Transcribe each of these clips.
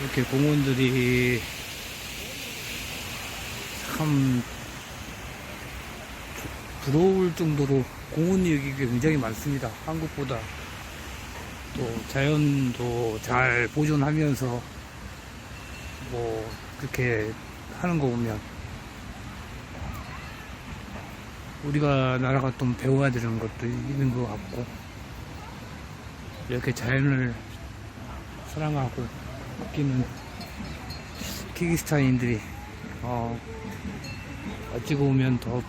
이렇게 공원들이 참 부- 부러울 정도로 공원이 여기 굉장히 많습니다. 한국보다 또 자연도 잘 보존하면서 뭐 그렇게 하는 거 보면 우리가 나라가 좀 배워야 되는 것도 있는 것 같고 이렇게 자연을 사랑하고 아끼는 키르기스탄인들이 어, 어찌 보면 더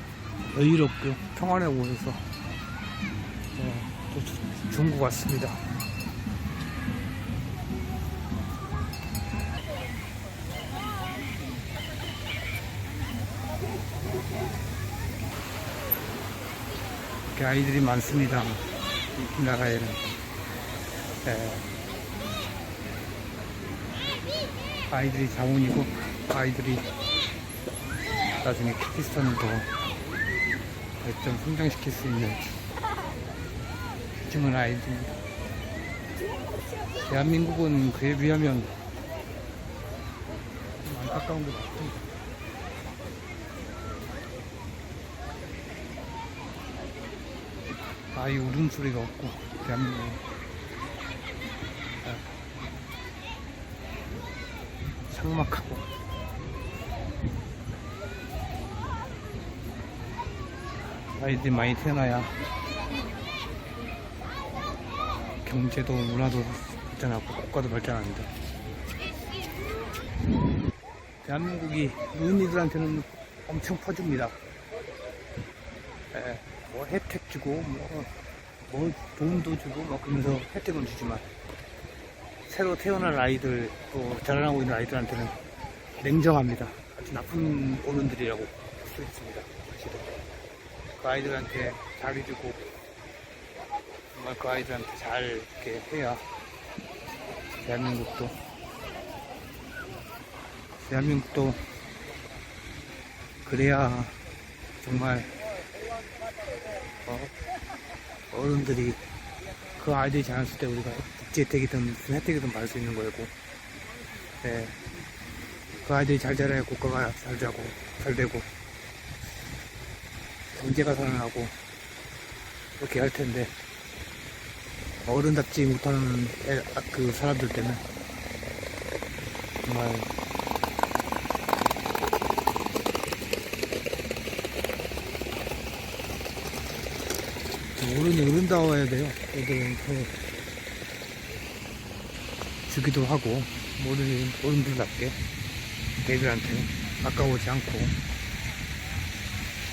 여유롭고 평안해 보여서 어, 좋은 것 같습니다. 이렇게 아이들이 많습니다. 이 나라에는. 예. 아이들이 자원이고 아이들이 나중에 키르기스탄을 더 발전 성장시킬 수 있는 훌륭한 아이들입니다. 대한민국은 그에 비하면 좀 안타까운 것 같습니다. 아이 울음소리가 없고 대한민국 삭막하고 아이들이 많이 태어나야 경제도 문화도 발전하고 국가도 발전합니다. 대한민국이 노인이들한테는 엄청 퍼줍니다. 예, 뭐 혜택 주고 뭐, 뭐 돈도 주고 막 그러면서 혜택은 주지만 새로 태어난 아이들 또 자라나고 있는 아이들한테는 냉정합니다. 아주 나쁜 어른들이라고 볼수 있습니다. 사실은 그 아이들한테 잘해주고 정말 그 아이들한테 잘 이렇게 해야 대한민국도 대한민국도 그래야 정말 어, 어른들이 그 아이들이 자랐을 때 우리가 혜택이든 무슨 혜택이든 받을 수 있는 거고 예. 그 아이들이 잘 자라야 국가가 잘 자고 잘 되고 경제가 살아나고 이렇게 할 텐데 어른답지 못하는 애- 아, 그 사람들 때문에 정말 어른다워야 돼요. 애들은 그 주기도 하고 어른이 어른들답게 애들한테 아까우지 않고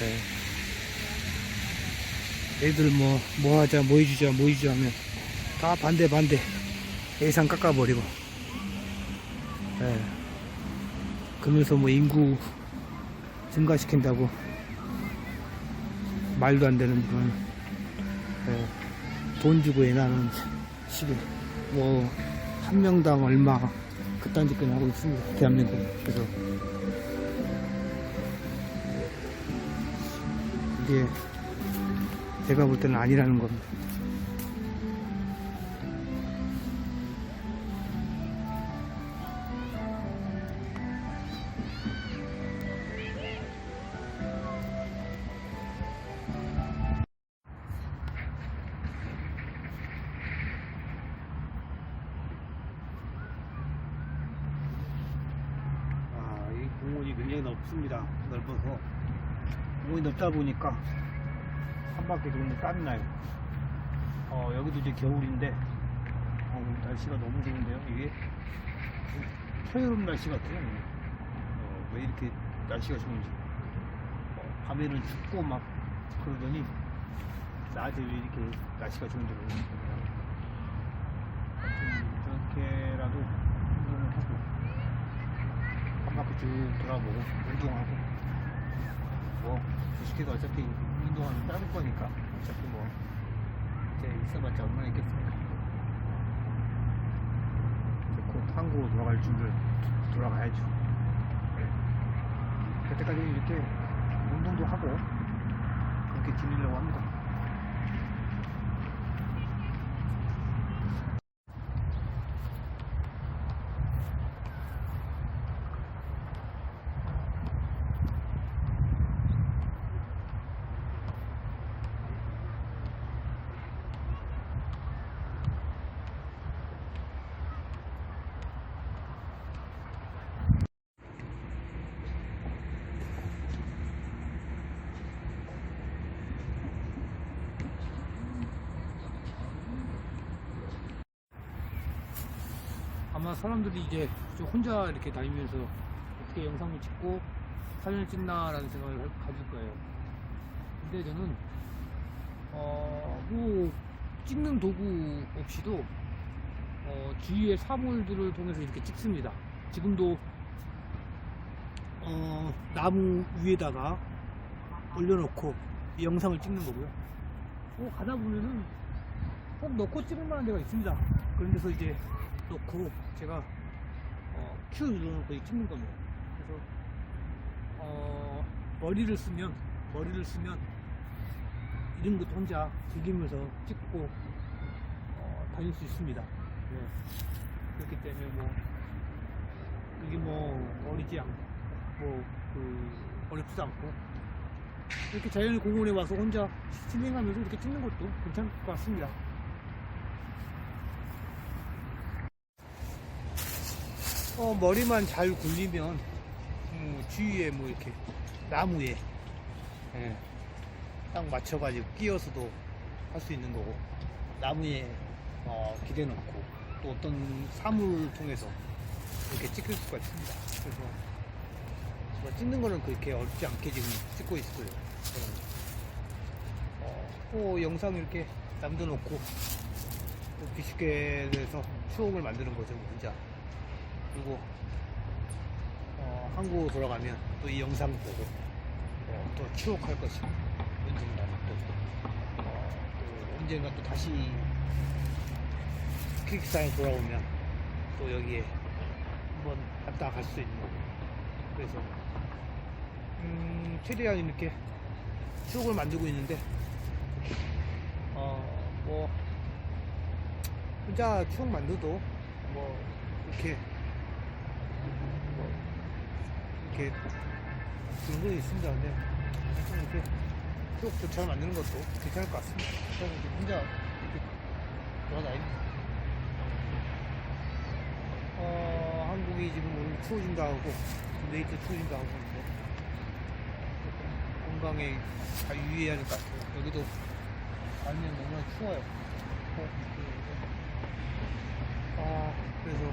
네. 애들 뭐, 뭐 하자, 뭐 해주자, 뭐 해주자 하면 다 반대, 반대. 예산 깎아버리고. 예. 그러면서 뭐 인구 증가시킨다고 말도 안 되는 그런 예. 돈 주고 애 낳는 시기. 뭐, 한 명당 얼마 그딴 짓거리 하고 있습니다. 대한민국. 그래서 이게 제가 볼 때는 아니라는 겁니다. 굉장히 넓습니다. 넓어서. 공원이 넓다 보니까 한 바퀴 도는데 땀이 나요. 어, 여기도 이제 겨울인데, 어, 날씨가 너무 좋은데요. 이게 초여름 날씨 같아요. 어, 왜 이렇게 날씨가 좋은지. 어, 밤에는 춥고 막 그러더니, 낮에 왜 이렇게 날씨가 좋은지 모르겠어요. 저렇게라도 운동을 하고, 한 바퀴 쭉 돌아보고, 운동하고, 뭐, 주식회가 어차피 운동하면 따를 거니까, 어차피 뭐, 이제 있어봤자 얼마나 있겠습니까. 이제 곧 한국으로 돌아갈 준비를 돌아가야죠. 그때까지 이렇게 운동도 하고, 그렇게 지내려고 합니다. 아마 사람들이 이제 좀 혼자 이렇게 다니면서 어떻게 영상을 찍고 사진을 찍나라는 생각을 할- 가질 거예요. 근데 저는 어 뭐 찍는 도구 없이도 어, 주위의 사물들을 통해서 이렇게 찍습니다. 지금도 어, 나무 위에다가 올려놓고 이 영상을 찍는 거고요. 어, 가다 보면은 꼭 넣고 찍을 만한 데가 있습니다. 그런 데서 이제 넣고 제가 어, 큐 눌러놓고 찍는 겁니다. 그래서 어, 머리를 쓰면 머리를 쓰면 이런 것도 혼자 즐기면서 찍고 어, 다닐 수 있습니다. 네. 그렇기 때문에 뭐 이게 뭐 어리지 않고 뭐그 어렵지도 않고 이렇게 자연의 공원에 와서 혼자 힐링하면서 이렇게 찍는 것도 괜찮을 것 같습니다. 어, 머리만 잘 굴리면 음, 주위에 뭐 이렇게 나무에 예, 딱 맞춰가지고 끼워서도 할 수 있는 거고 나무에 어, 기대 놓고 또 어떤 사물을 통해서 이렇게 찍을 수가 있습니다. 그래서 뭐 찍는 거는 그렇게 어렵지 않게 지금 찍고 있고요. 어, 또 영상 이렇게 남겨놓고 또 비쉽게 해서 추억을 만드는 거죠, 뭐 혼자. 그리고 어, 한국 돌아가면 또 이 영상 보고 어, 또 추억할 것이고 언젠가는 또, 어, 또 언젠가 또 다시 키키스탄에 돌아오면 또 여기에 한번 갔다 갈 수 있는 거고. 그래서 음, 최대한 이렇게 추억을 만들고 있는데 어 뭐 혼자 추억 만들어도 뭐 이렇게 뭐 이렇게 그런 거 있습니다. 근데 좀 이렇게 추억 조차를 만드는 것도 괜찮을 것 같습니다. 저는 혼자 이렇게 돌아다니는 어, 한국이 지금 오늘 추워진다 하고 내일 또 추워진다 하고 조금 건강에 잘 유의해야 될것 같아요. 여기도 가면 너무나 추워요. 어, 아, 그래서